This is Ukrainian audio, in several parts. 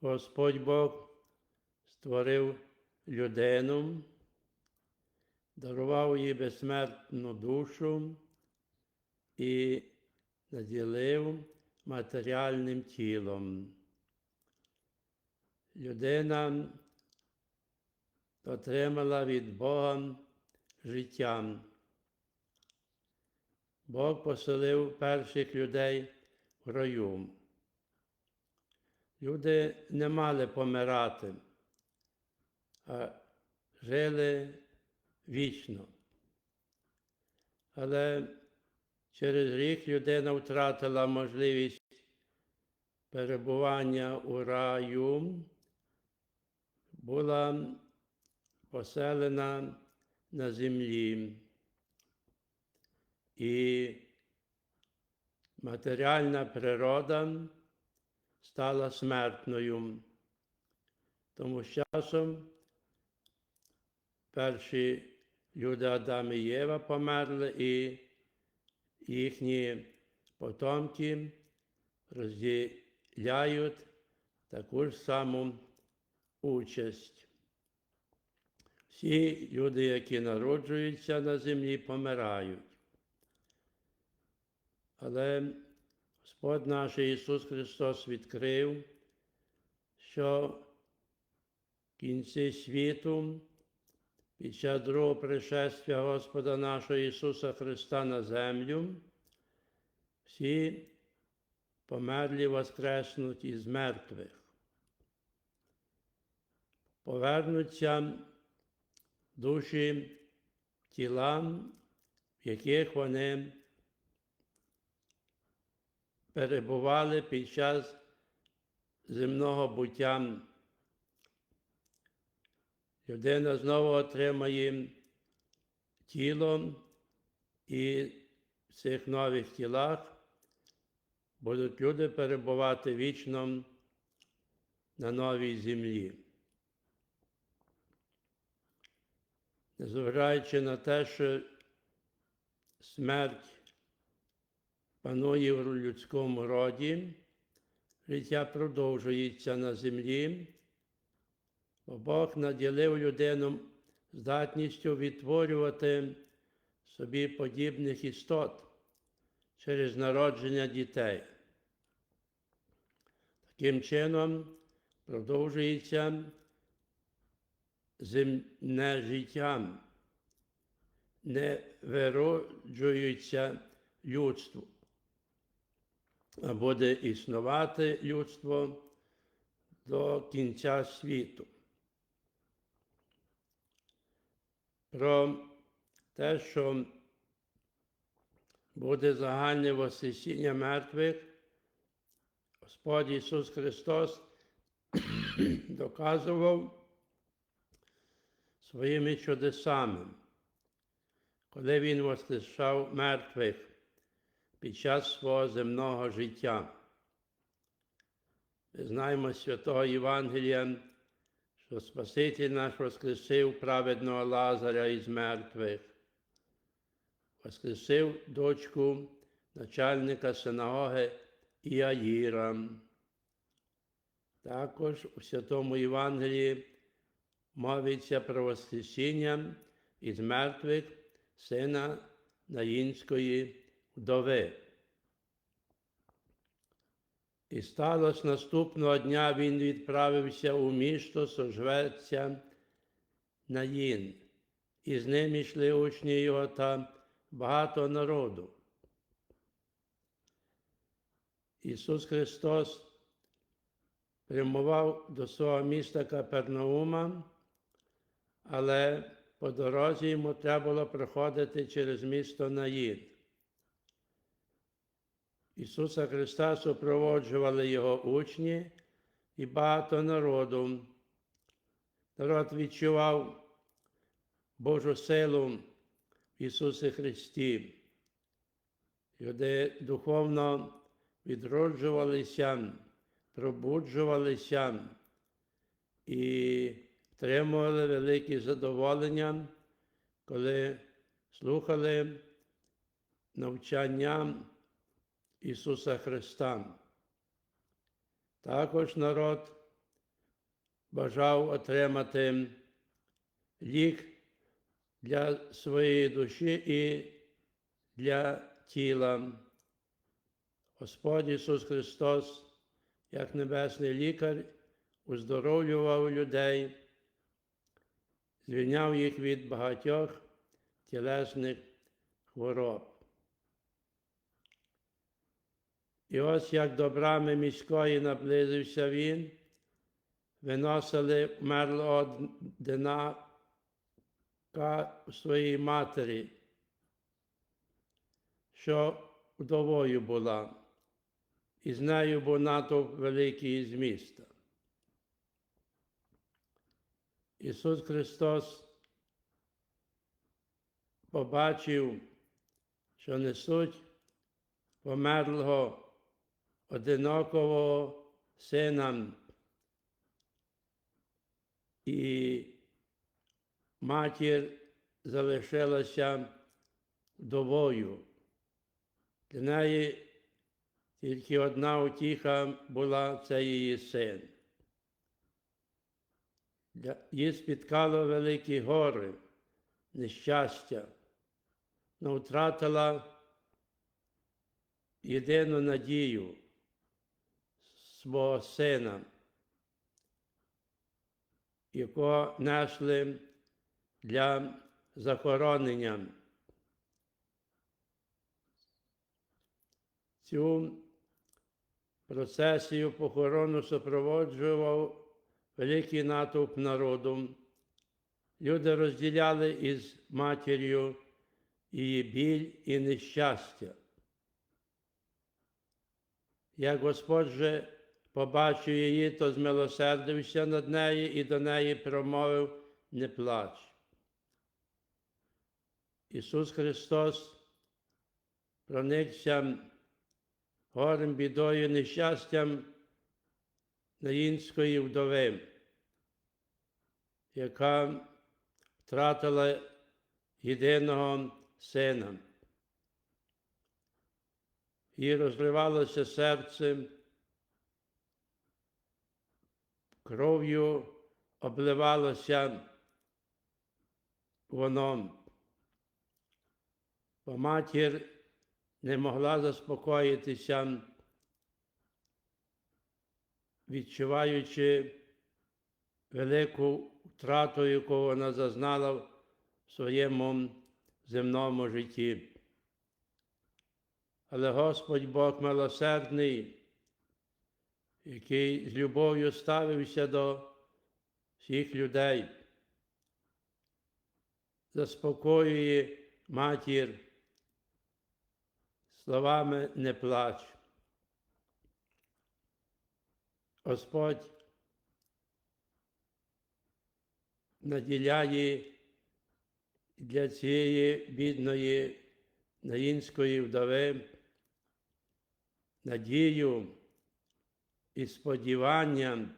Господь Бог створив людину, дарував їй безсмертну душу і наділив матеріальним тілом. Людина отримала від Бога життя. Бог поселив перших людей в раю. Люди не мали помирати, а жили вічно. Але через рік людина втратила можливість перебування у раю, була поселена на землі. І матеріальна природа стала смертною. Тому з часом перші люди Адам і Єва померли, і їхні потомки розділяють таку ж саму участь. Всі люди, які народжуються на землі, помирають. Але Господь наш Ісус Христос відкрив, що в кінці світу, час другого пришестя Господа нашого Ісуса Христа на землю, всі померлі воскреснуть із мертвих. Повернуться душі тіла, в яких вони перебували під час земного буття. Людина знову отримає тіло і в цих нових тілах будуть люди перебувати вічно на новій землі. Незважаючи на те, що смерть панує в людському роді, життя продовжується на землі, бо Бог наділив людину здатністю відтворювати собі подібних істот через народження дітей. Таким чином продовжується земне життя, не вироджується людство. а буде існувати людство до кінця світу. Про те, що буде загальне воскресіння мертвих, Господь Ісус Христос доказував своїми чудесами, коли Він воскрешав мертвих під час свого земного життя. Ми знаємо Святого Євангелія, що Спаситель наш воскресив праведного Лазаря із мертвих, воскресив дочку начальника синагоги Іаїра. Також у Святому Євангелії мовиться про Воскресіння із мертвих сина Наїнської вдови. І сталося наступного дня він відправився у місто, сожветься Наїн, і з ним йшли учні його та багато народу. Ісус Христос прямував до свого міста Капернаума, але по дорозі йому треба було проходити через місто Наїн. Ісуса Христа супроводжували Його учні і багато народу. Народ відчував Божу силу в Ісусі Христі. Люди духовно відроджувалися, пробуджувалися і отримували велике задоволення, коли слухали навчання Ісуса Христа. Також народ бажав отримати лік для своєї душі і для тіла. Господь Ісус Христос, як Небесний лікар, уздоровлював людей, звільняв їх від багатьох тілесних хвороб. І ось як до брами міської наблизився він, виносили мерлого одинака своїй матері, що вдовою була, і з нею був натовп великий з міста. Ісус Христос побачив, що несуть померлого одинокого сина і матір залишилася вдовою. Для неї тільки одна утіха була це її син. Її спіткало великі гори, нещастя, але втратила єдину надію свого сина, якого несли для захоронення. Цю процесію похорону супроводжував великий натовп народу. Люди розділяли із матір'ю її біль і нещастя. Як Господь же побачив її, то змилосердився над нею і до неї промовив не плач. Ісус Христос проникся горем бідою, нещастям наїнської вдови, яка втратила єдиного сина. Їй розливалося серце, кров'ю обливалося воно. Бо матір не могла заспокоїтися, відчуваючи велику втрату, яку вона зазнала в своєму земному житті. Але Господь Бог милосердний, який з любов'ю ставився до всіх людей, заспокоює матір словами не плач. Господь наділяє для цієї бідної наїнської вдови надію і сподівання,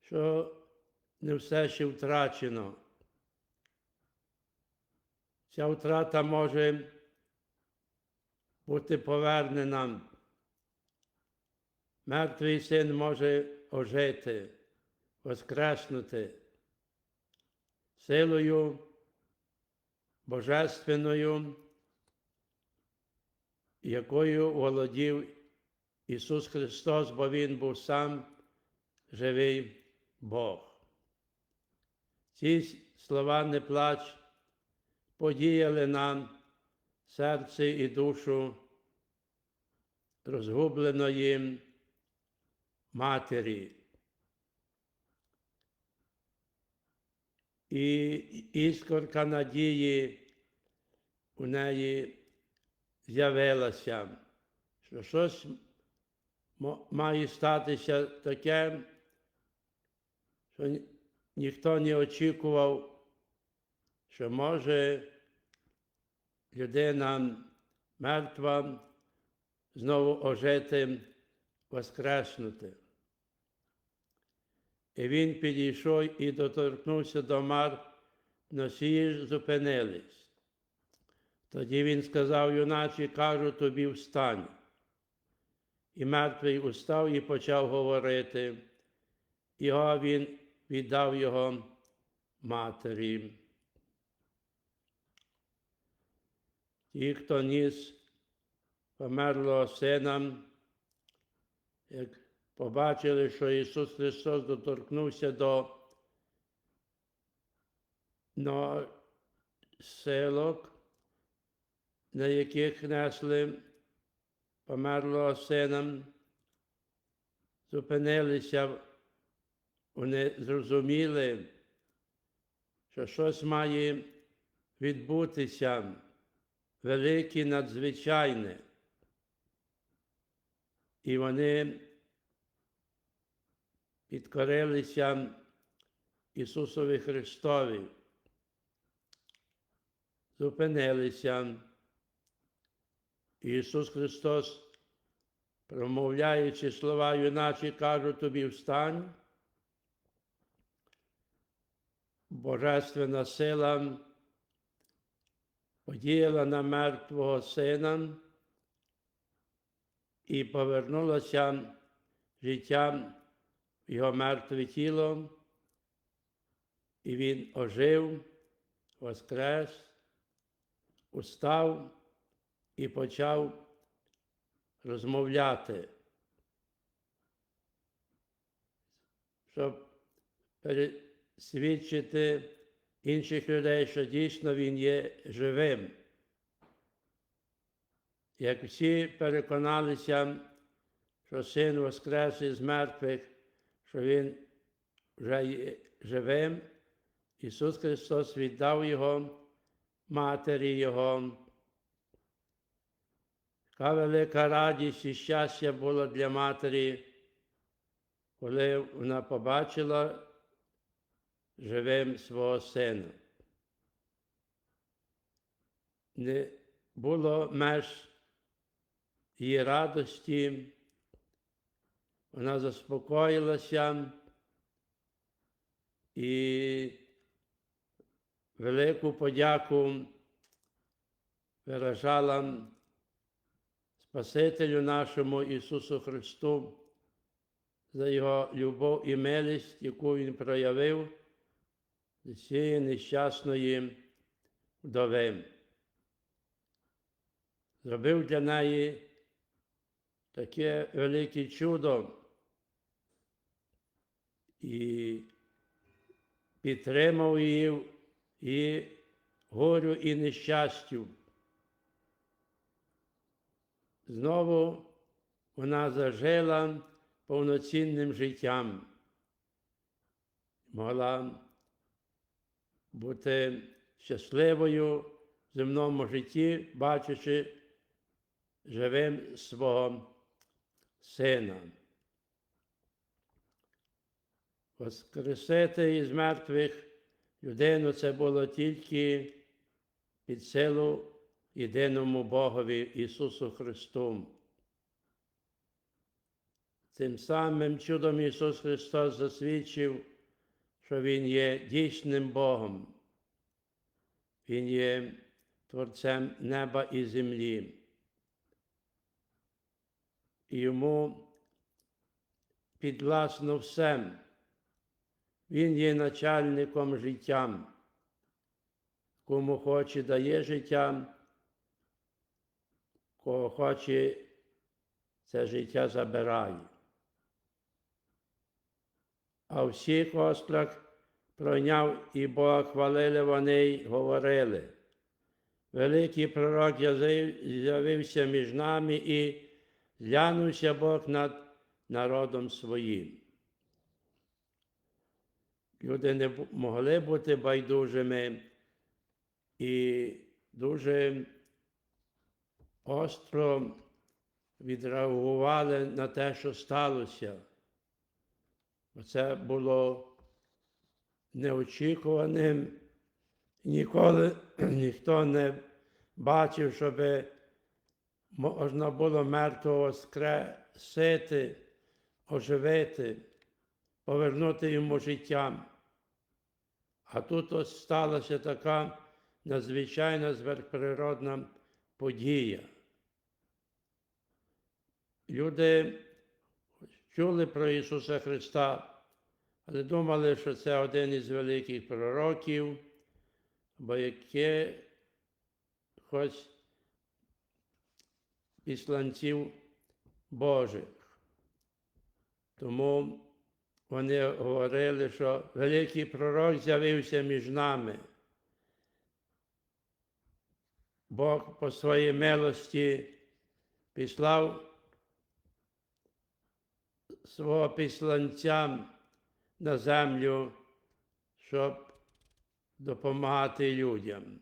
що не все ще втрачено. Ця втрата може бути повернена. Мертвий син може ожити, воскреснути силою божественною, якою володів Ісус Христос, бо Він був сам живий Бог. Ці слова не плач подіяли нам серце і душу розгубленої матері. І іскорка надії у неї з'явилася, що щось має статися таке, що ніхто не очікував, що може людина мертва знову ожити, воскреснути. І він підійшов і доторкнувся до мар, носії зупинились. Тоді він сказав юначе, кажу тобі встань. І мертвий устав і почав говорити. його він віддав його матері. Ті, хто ніс померлого сина, як побачили, що Ісус Христос доторкнувся до селок, на яких несли померлого сина, зупинилися, вони зрозуміли, що щось має відбутися велике, надзвичайне. І вони підкорилися Ісусові Христові, зупинилися. Ісус Христос, промовляючи слова юначе, кажу тобі встань, Божественна сила подіяла на мертвого сина і повернулося життя в його мертве тіло, і він ожив, воскрес, устав і почав розмовляти, щоб пересвідчити інших людей, що дійсно він є живим. Як всі переконалися, що син воскрес із мертвих, що він вже є живим, Ісус Христос віддав Його матері Його. Яка велика радість і щастя було для матері, коли вона побачила живим свого сина. Не було меж її радості, вона заспокоїлася і велику подяку виражала Спасителю нашому Ісусу Христу за Його любов і милість, яку Він проявив до цієї нещасної вдови. Зробив для неї таке велике чудо і підтримав її і горю, і нещастю. Знову вона зажила повноцінним життям, могла бути щасливою в земному житті, бачачи живим свого сина. Воскресити із мертвих людину це було тільки під силу єдиному Богові Ісусу Христу. Цим самим чудом Ісус Христос засвідчив, що Він є дійсним Богом, Він є Творцем неба і землі. І йому підвласно все. Він є начальником життя, кому хоче дає життя, кого хоче це життя забирає. А всіх острах пройняв і Бога хвалили вони й говорили. Великий пророк з'явився між нами і зглянувся Бог над народом своїм. Люди не могли бути байдужими і дуже остро відреагували на те, що сталося. Це було неочікуваним. Ніколи ніхто не бачив, щоб можна було мертвого скресити, оживити, повернути йому життя. А тут ось сталася така надзвичайна зверхприродна подія. Люди чули про Ісуса Христа, але думали, що це один із великих пророків, бо яке хоч післанців Божих. Тому вони говорили, що великий пророк з'явився між нами. Бог по своїй милості післав свого післанця на землю, щоб допомагати людям.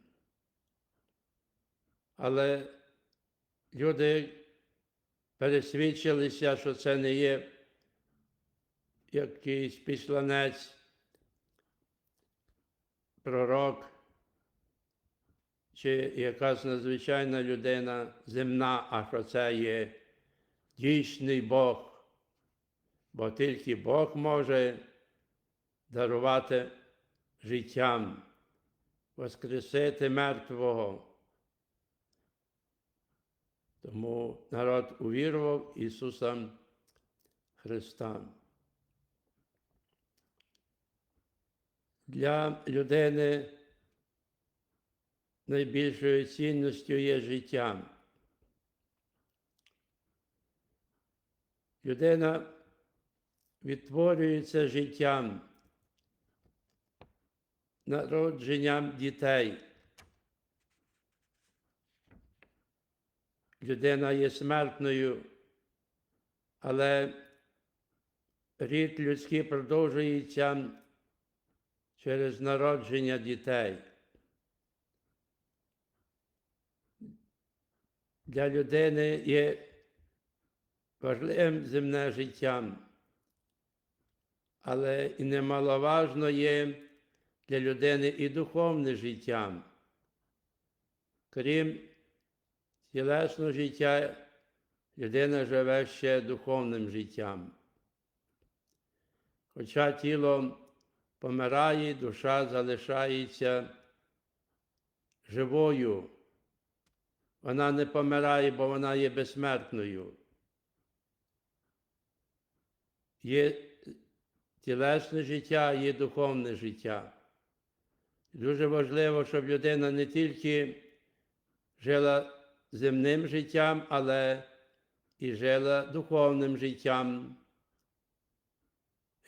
Але люди пересвідчилися, що це не є якийсь післанець, пророк чи якась надзвичайна людина земна, а що це є дійсний Бог, бо тільки Бог може дарувати життям, воскресити мертвого. Тому народ увірував Ісуса Христа. Для людини найбільшою цінністю є життя. Людина відтворюється життям, народженням дітей. Людина є смертною, але рід людський продовжується через народження дітей. Для людини є важливим земне життя, але і немаловажно є для людини і духовне життя. Крім тілесного життя, людина живе ще духовним життям. Хоча тіло помирає, душа залишається живою. Вона не помирає, бо вона є безсмертною. Є тілесне життя, є духовне життя. Дуже важливо, щоб людина не тільки жила земним життям, але і жила духовним життям,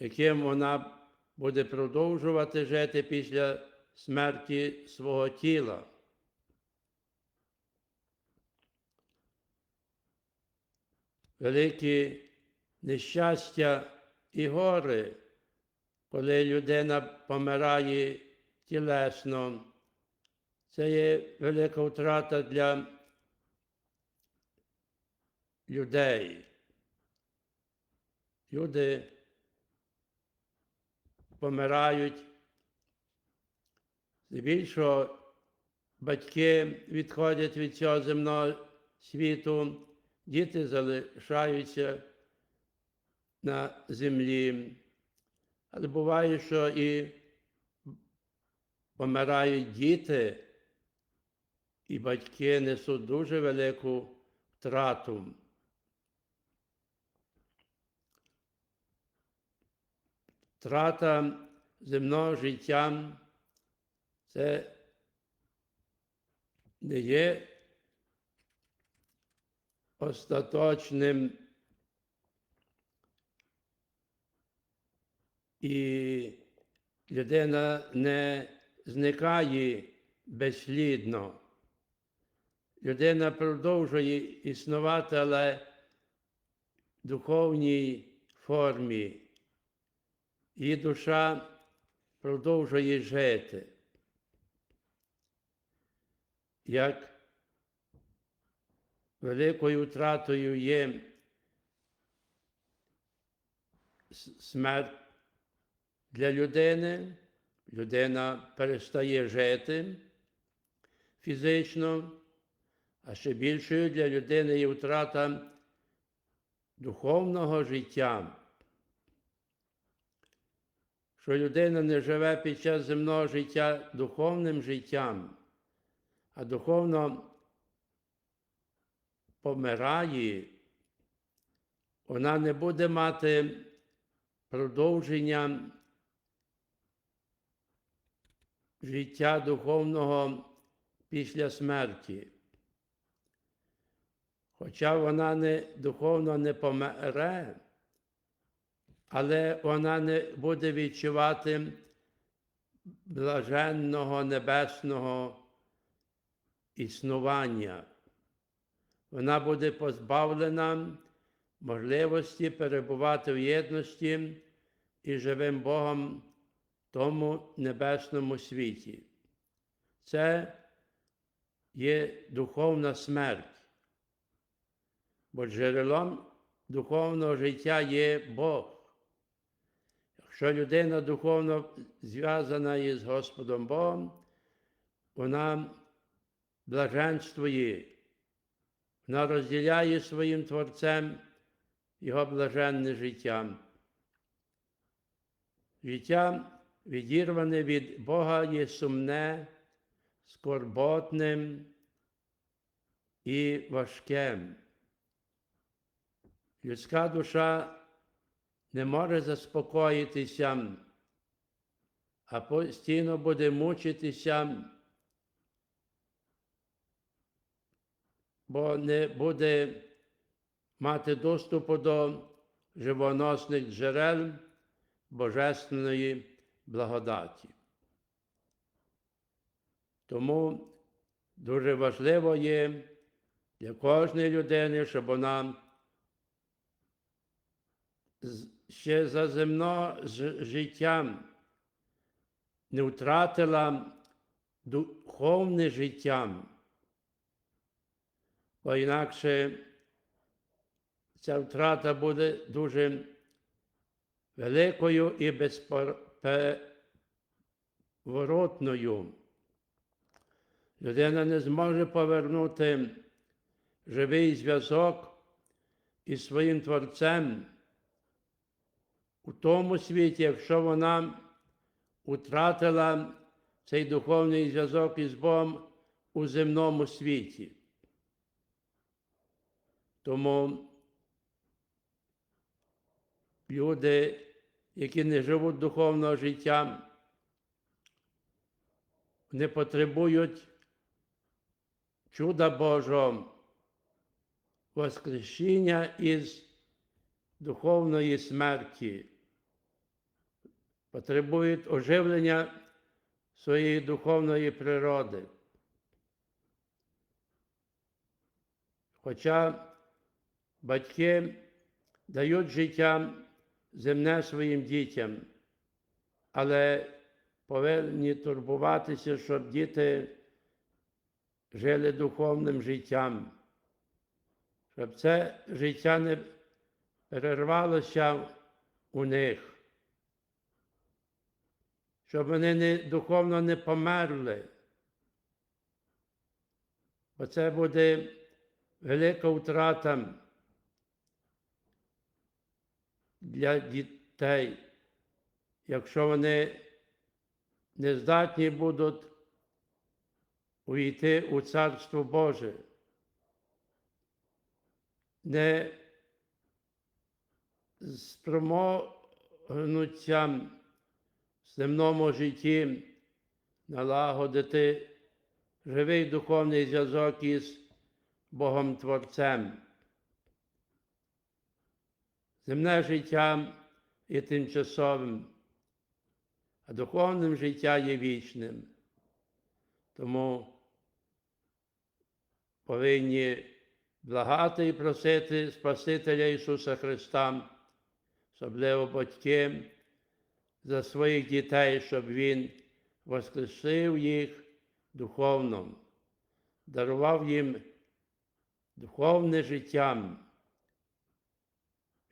яким вона буде продовжувати жити після смерті свого тіла. Великі нещастя і гори, коли людина помирає тілесно, це є велика втрата для людей. Люди помирають. Здебільшого батьки відходять від цього земного світу, діти залишаються на землі. Але буває, що і помирають діти, і батьки несуть дуже велику втрату. Втрата земного життя це не є остаточним і людина не зникає безслідно. Людина продовжує існувати, але в духовній формі. Її душа продовжує жити. Як великою втратою є смерть для людини, людина перестає жити фізично, а ще більшою для людини є втрата духовного життя. Що людина не живе під час земного життя духовним життям, а духовно помирає, вона не буде мати продовження життя духовного після смерті. Хоча вона не духовно не помре, але вона не буде відчувати блаженного небесного існування. Вона буде позбавлена можливості перебувати в єдності із живим Богом тому небесному світі. Це є духовна смерть, бо джерелом духовного життя є Бог. Якщо людина духовно зв'язана із Господом Богом, вона блаженствує, вона розділяє своїм Творцем його блаженне життя. Життя, відірване від Бога, є сумне, скорботним і важким. Людська душа не може заспокоїтися, а постійно буде мучитися, бо не буде мати доступу до живоносних джерел Божественної благодаті. Тому дуже важливо є для кожної людини, щоб вона ще за земно життя не втратила духовне життя, бо інакше ця втрата буде дуже великою і безповоротною. Людина не зможе повернути живий зв'язок із своїм Творцем у тому світі, якщо вона втратила цей духовний зв'язок із Богом у земному світі. Тому люди, які не живуть духовного життя, не потребують чуда Божого, воскрешіння із духовної смерті, потребують оживлення своєї духовної природи. Хоча батьки дають життя земне своїм дітям, але повинні турбуватися, щоб діти жили духовним життям, щоб це життя не перервалося у них, щоб вони не, духовно не померли. Бо це буде велика втрата для дітей, якщо вони не здатні будуть увійти у Царство Боже, не спромогнуться в земному житті налагодити живий духовний зв'язок із Богом Творцем. Земне життя є тимчасовим, а духовним життя є вічним. Тому повинні благати і просити Спасителя Ісуса Христа, особливо батьки, за своїх дітей, щоб Він воскресив їх духовно, дарував їм духовне життя,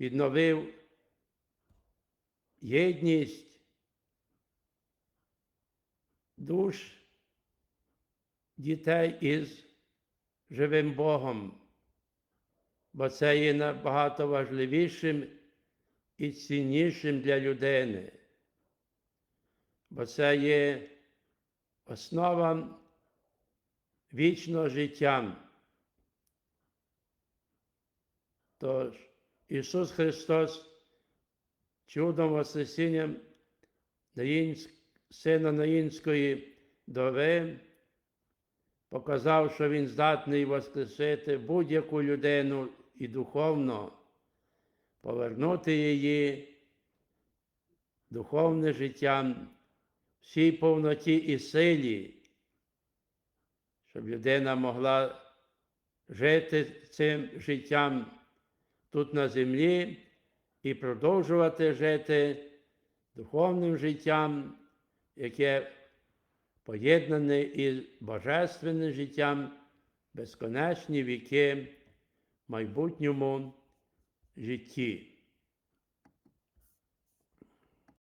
відновив єдність душ дітей із живим Богом, бо це є набагато важливішим і ціннішим для людини, бо це є основа вічного життя. Тож Ісус Христос чудом Воскресінням Сина Наїнської дови, показав, що Він здатний воскресити будь-яку людину і духовно повернути її духовне життя всій повноті і силі, щоб людина могла жити цим життям тут на землі і продовжувати жити духовним життям, яке поєднане із божественним життям безконечні віки в майбутньому житті.